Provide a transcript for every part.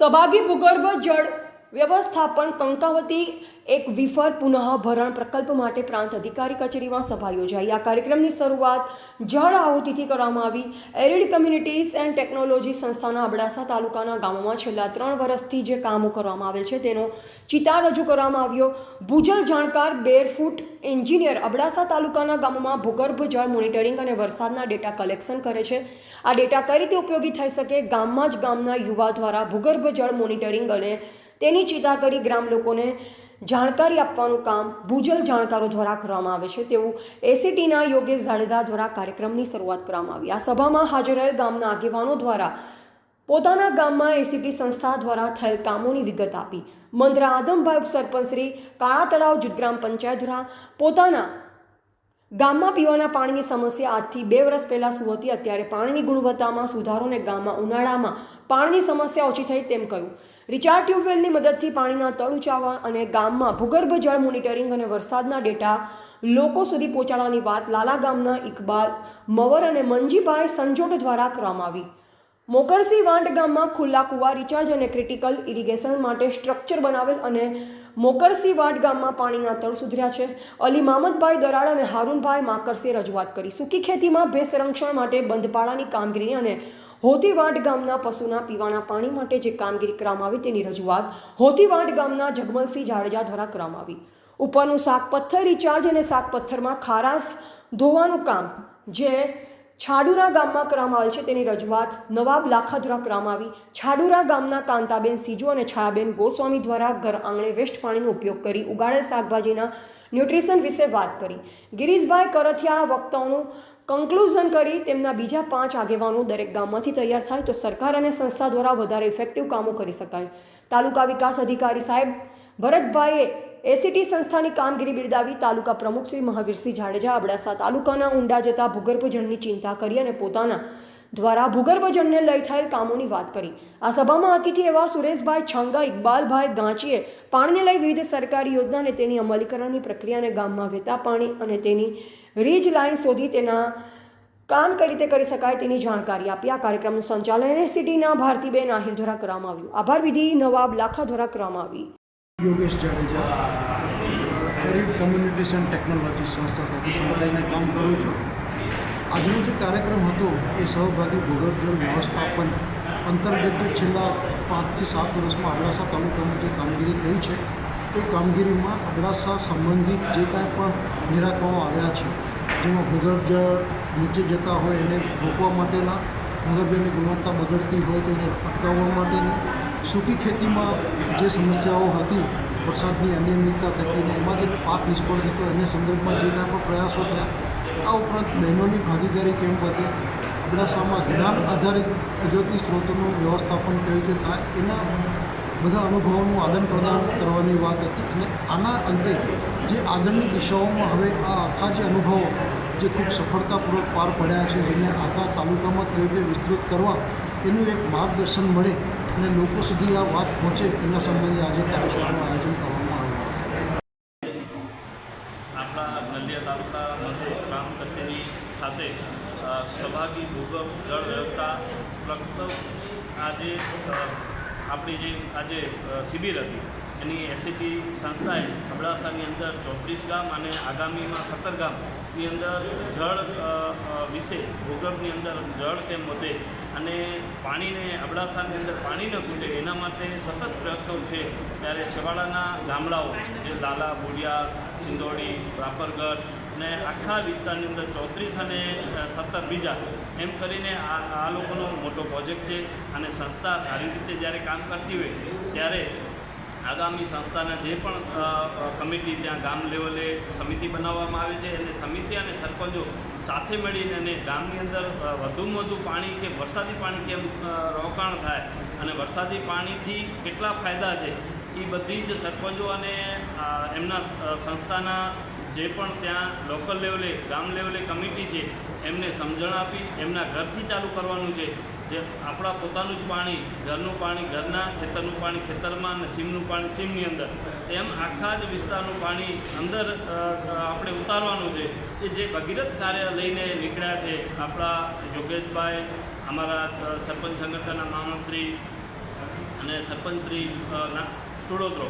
સબાગી ભૂગર્ભ જળ વ્યવસ્થાપન કંકાવતી એક વિફર પુનઃ ભરણ પ્રકલ્પ માટે પ્રાંત અધિકારી કચેરીમાં સભા યોજાઈ. આ કાર્યક્રમની શરૂઆત જળ આહુતિથી કરવામાં આવી. એરિડ કમ્યુનિટીઝ એન્ડ ટેકનોલોજી સંસ્થાના અબડાસા તાલુકાના ગામોમાં છેલ્લા ત્રણ વર્ષથી જે કામો કરવામાં આવેલ છે તેનો ચિતાર રજૂ કરવામાં આવ્યો. ભૂજલ જાણકાર બેરફૂટ એન્જિનિયર અબડાસા તાલુકાના ગામોમાં ભૂગર્ભ જળ મોનિટરિંગ અને વરસાદના ડેટા કલેક્શન કરે છે. આ ડેટા કઈ રીતે ઉપયોગી થઈ શકે? ગામમાં જ ગામના યુવા દ્વારા ભૂગર્ભ જળ મોનિટરિંગ અને તેની ચિંતા કરી ગ્રામ લોકોને જાણકારી આપવાનું કામ ભૂજલ જાણકારો દ્વારા કરવામાં આવે છે. તેવું એસીટીના યોગેશ જાડેજા દ્વારા કાર્યક્રમની શરૂઆત કરવામાં આવી. આ સભામાં હાજર રહેલ ગામના આગેવાનો દ્વારા પોતાના ગામમાં એસીટી સંસ્થા દ્વારા થયેલ કામોની વિગત આપી. મંત્રા આદમભાઈ ઉપસરપંચ શ્રી કાળા તળાવ જુદગ્રામ પંચાયત દ્વારા પોતાના ગામમાં પીવાના પાણીની સમસ્યા આજથી બે વર્ષ પહેલાં શું હતી? અત્યારે પાણીની ગુણવત્તામાં સુધારો અને ગામમાં ઉનાળામાં પાણીની સમસ્યા ઓછી થઈ તેમ કહ્યું. રિચાર્જ ટ્યુબવેલની મદદથી પાણીના તળ ઊંચાવા અને ગામમાં ભૂગર્ભ જળ મોનિટરિંગ અને વરસાદના ડેટા લોકો સુધી પહોંચાડવાની વાત લાલા ગામના ઇકબાલ મવર અને મંજીભાઈ સંજોટ દ્વારા કરવામાં આવી. મોકરસી વાંડ ગામમાં ખુલ્લા કુવા રિચાર્જ અને ક્રિટિકલ ઇરિગેશન માટે સ્ટ્રક્ચર બનાવેલ અને મોકરસી વાંડ ગામમાં પાણીના તળ સુધર્યા છે. અલી મામદભાઈ દરાળ અને હારૂનભાઈ માકરસીએ રજૂઆત કરી. સૂકી ખેતીમાં સંરક્ષણ માટે બંધપાળાની કામગીરી અને હોતીવાડ ગામના પશુના પીવાના પાણી માટે જે કામગીરી કરવામાં આવી તેની રજૂઆત હોતીવાડ ગામના જગમલસિંહ જાડેજા દ્વારા કરવામાં આવી. ઉપરનું શાક પથ્થર રિચાર્જ અને શાક પથ્થરમાં ખારાશ ધોવાનું કામ, જે છાડુરા ગામમાં કરવામાં આવેલ છે તેની રજૂઆત નવાબ લાખા દ્વારા કરવામાં આવી. છાડુરા ગામના કાંતાબેન સીજુ અને છાયાબેન ગોસ્વામી દ્વારા ઘર આંગણે વેસ્ટ પાણીનો ઉપયોગ કરી ઉગાડેલ શાકભાજીના ન્યુટ્રિશન વિશે વાત કરી. ગિરીશભાઈ કરથિયા વક્તાઓનું કન્ક્લુઝન કરી તેમના બીજા પાંચ આગેવાનો દરેક ગામમાંથી તૈયાર થાય તો સરકાર અને સંસ્થા દ્વારા વધારે ઇફેક્ટિવ કામો કરી શકાય. તાલુકા વિકાસ અધિકારી સાહેબ ભરતભાઈએ એસીટી સંસ્થાની કામગીરી બિરદાવી તાલુકા પ્રમુખ શ્રી મહાવીરસિંહ જાડેજા અબડાસા તાલુકાના ઊંડા જતા ભૂગર્ભજળની ચિંતા કરી અને પોતાના દ્વારા ભૂગર્ભજળને લઈ થયેલ કામોની વાત કરી. આ સભામાં અતિથિ એવા સુરેશભાઈ છંગા, ઇકબાલભાઈ ગાંચીએ પાણીને લઈ વિવિધ સરકારી યોજના અને તેની અમલીકરણની પ્રક્રિયાને ગામમાં વહેતા પાણી અને તેની રીજ લાઈન શોધી તેના કામ કઈ રીતે કરી શકાય તેની જાણકારી આપી. આ કાર્યક્રમનું સંચાલન એનએસસીટીના ભારતીબેન આહિર દ્વારા કરવામાં આવ્યું. આભાર વિધિ નવાબ લાખા દ્વારા કરવામાં આવી. Yogesh Jadeja arid communities and technology સંસ્થા સાથે સંકળાઈને કામ કરું છું. આજનો જે કાર્યક્રમ હતો, એ સહભાગી ભૂગર્ભ જળ વ્યવસ્થાપન અંતર્ગત છેલ્લા પાંચથી સાત વર્ષમાં અબડાસા તાલુકામાં જે કામગીરી થઈ છે. એ કામગીરીમાં અબડાસા સંબંધિત જે કાંઈ પણ નિરાકરણો આવ્યા છે, જેમાં ભૂગર્ભ જળ નીચે જતા હોય એને રોકવા માટેના ભૂગર્ભ જળની ગુણવત્તા બગડતી હોય તો એને અટકાવવા માટેની સૂકી ખેતીમાં જે સમસ્યાઓ હતી, વરસાદની અનિયમિતતા થતી એમાં જે પાક નિષ્ફળ થતો એને સંદર્ભમાં જે કાંઈ પણ પ્રયાસો થયા, આ ઉપરાંત બહેનોની ભાગીદારી કેમ્પ હતી. અબડાસામાં જ્ઞાન આધારિત કુદરતી સ્ત્રોતોનું વ્યવસ્થાપન કેવી રીતે થાય, એના બધા અનુભવોનું આદાન પ્રદાન કરવાની વાત હતી અને આના અંતે જે આગળની દિશાઓમાં હવે આ આખા જે અનુભવો, જે ખૂબ સફળતાપૂર્વક પાર પડ્યા છે, જેને આખા તાલુકામાં કઈ રીતે વિસ્તૃત કરવા, એનું એક માર્ગદર્શન મળે અને લોકો સુધી આ વાત પહોંચે એના સંબંધે આજે કાર્યશાળાનું આયોજન કરવામાં આવ્યું આપણા નલિયા તાલુકા મધ્ય ગ્રામ કચેરી ખાતે સ્વભાગી ભૂગર્ભ જળ વ્યવસ્થા પ્રકલ્પ આજે આપણી જે આજે શિબિર હતી, એની એસસીટી સંસ્થાએ અબડાસાની અંદર ચોત્રીસ ગામ અને આગામીમાં સત્તર ગામની અંદર જળ વિશે, ભૂગર્ભની અંદર જળ કેમ વધે અને પાણીને, અબડાસાની અંદર પાણી ન ઘૂટે, એના માટે સતત પ્રયત્નો છે. ત્યારે છેવાડાના ગામડાઓ, જે લાલા બોડિયા સિંદોડી રાપરગઢ ને આખા વિસ્તારની અંદર ચોત્રીસ અને સત્તર બીજા, એમ કરીને આ આ લોકોનો મોટો પ્રોજેક્ટ છે. અને સંસ્થા સારી રીતે જ્યારે કામ કરતી હોય, ત્યારે આગામી સંસ્થાના જે પણ કમિટી ત્યાં ગામ લેવલે સમિતિ બનાવવામાં આવે છે અને સમિતિ અને સરપંચો સાથે મળીને અને ગામની અંદર વધુમાં વધુ પાણી કે વરસાદી પાણી કેમ રોકાણ થાય અને વરસાદી પાણીથી કેટલા ફાયદા છે એ બધી જ સરપંચો અને એમના સંસ્થાના જે પણ ત્યાં લોકલ લેવલે, ગામ લેવલે કમિટી છે, એમને સમજણ આપી, એમના ઘરથી ચાલુ કરવાનું છે જે આપણા પોતાનું જ પાણી, ઘરનું પાણી, ઘરના ખેતરનું પાણી, ખેતરમાં અને સીમનું પાણી, સીમની અંદર, તેમ આખા જ વિસ્તારનું પાણી અંદર આપણે ઉતારવાનું છે. એ જે ભગીરથ કાર્ય લઈને નીકળ્યા છે, આપણા યોગેશભાઈ, અમારા સરપંચ સંગઠનના મહામંત્રી અને સરપંચશ્રી સુડોદરો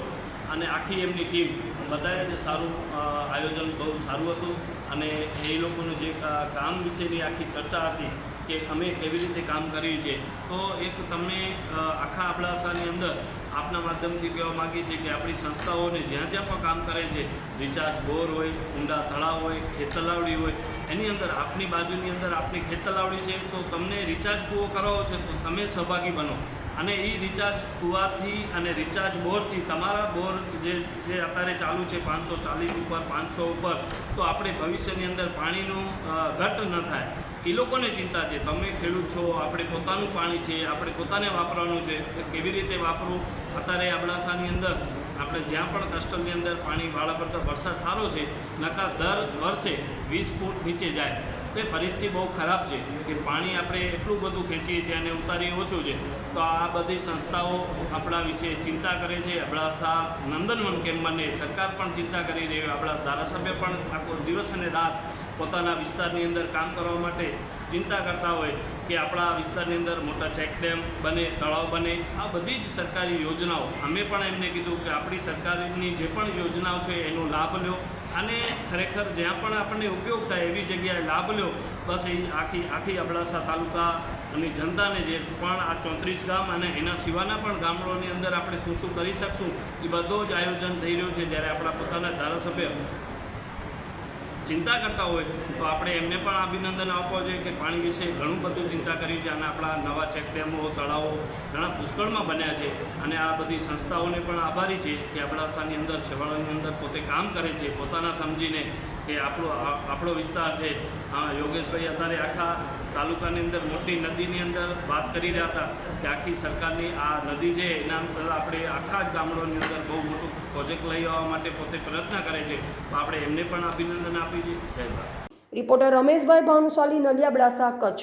અને આખી એમની ટીમ બધાએ જ સારું આયોજન બહુ સારું હતું અને એ લોકોનું જે કામ વિશેની આખી ચર્ચા હતી કે અમે કેવી રીતે કામ કર્યું છે. તો એક તમને આખા અબડાસાની અંદર આપના માધ્યમથી કહેવા માગીએ છીએ કે આપણી સંસ્થાઓને જ્યાં જ્યાં પણ કામ કરે છે, રિચાર્જ બોર હોય, ઊંડા તળાવ હોય ખેત તલાવડી હોય, એની અંદર આપની બાજુની અંદર આપની ખેત તલાવડી છે, તો તમને રિચાર્જ કૂવો કરાવો છે, તો તમે સહભાગી બનો. અને એ રિચાર્જ કુવાથી અને રિચાર્જ બોરથી તમારા બોર જે જે અત્યારે ચાલુ છે પાંચસો ચાલીસ ઉપર, પાંચસો ઉપર, તો આપણે ભવિષ્યની અંદર પાણીનું ઘટ ન થાય. એ લોકોને ચિંતા છે, તમે ખેડૂત છો, આપણે પોતાનું પાણી છે, આપણે પોતાને વાપરવાનું છે કેવી રીતે વાપરવું? અત્યારે અબડાસાની અંદર આપણે જ્યાં પણ કસ્ટમની અંદર પાણી વાળા પડતા વરસાદ સારો છે, નકા દર વર્ષે વીસ ફૂટ નીચે જાય. તે પરિસ્થિતિ બહુ ખરાબ છે, કે પાણી આપણે એટલું બધું ખેંચીએ છીએ અને ઉતારીએ ઓછું છે. તો આ બધી સંસ્થાઓ આપણા વિશે ચિંતા કરે છે. અબડાસા નંદનવન કેમ બને સરકાર પણ ચિંતા કરી રહી આપણા ધારાસભ્ય પણ આખો દિવસ અને રાત પોતાના વિસ્તારની અંદર કામ કરવા માટે ચિંતા કરતા હોય કે આપણા વિસ્તારની અંદર મોટા ચેકડેમ બને, તળાવ બને. આ બધી જ સરકારી યોજનાઓ. અમે પણ એમને કીધું કે આપણી સરકારની જે પણ યોજનાઓ છે એનો લાભ લ્યો અને ખરેખર જ્યાં પણ આપણને ઉપયોગ થાય એવી જગ્યાએ લાભ લ્યો બસ એ આખી આખી અબડાસા તાલુકા અને જનતાને જે પણ આ ચોત્રીસ ગામ અને એના સિવાયના પણ ગામડાઓની અંદર આપણે શું શું કરી શકશું, એ બધો જ આયોજન થઈ રહ્યું છે. જ્યારે આપણા પોતાના ધારાસભ્ય ચિંતા કરતા હોય, તો આપણે એમને પણ અભિનંદન આપવા જોઈએ કે પાણી વિશે ઘણું બધું ચિંતા કરી છે. અને આપણા નવા ચેકડેમો તળાવો ઘણા પુષ્કળમાં બન્યા છે. અને આ બધી સંસ્થાઓને પણ આભારી છે કે અબડાસાની અંદર, છેવાડાની અંદર પોતે કામ કરે છે. પોતાના સમજીને કે આપણો આપણો વિસ્તાર છે. હા, યોગેશભાઈ અત્યારે આખા તાલુકાની અંદર, મોટી નદીની અંદર વાત કરી રહ્યા હતા કે આખી સરકારની આ નદી છે, એના આપણે આખા જ ગામડાની અંદર બહુ મોટું પ્રોજેક્ટ લઈ આવવા માટે પોતે પ્રયત્ન કરે છે. આપણે એમને પણ અભિનંદન આપીએ છીએ. ભારત. રિપોર્ટર રમેશભાઈ ભાનુશાલી નલિયા અબડાસા કચ્છ.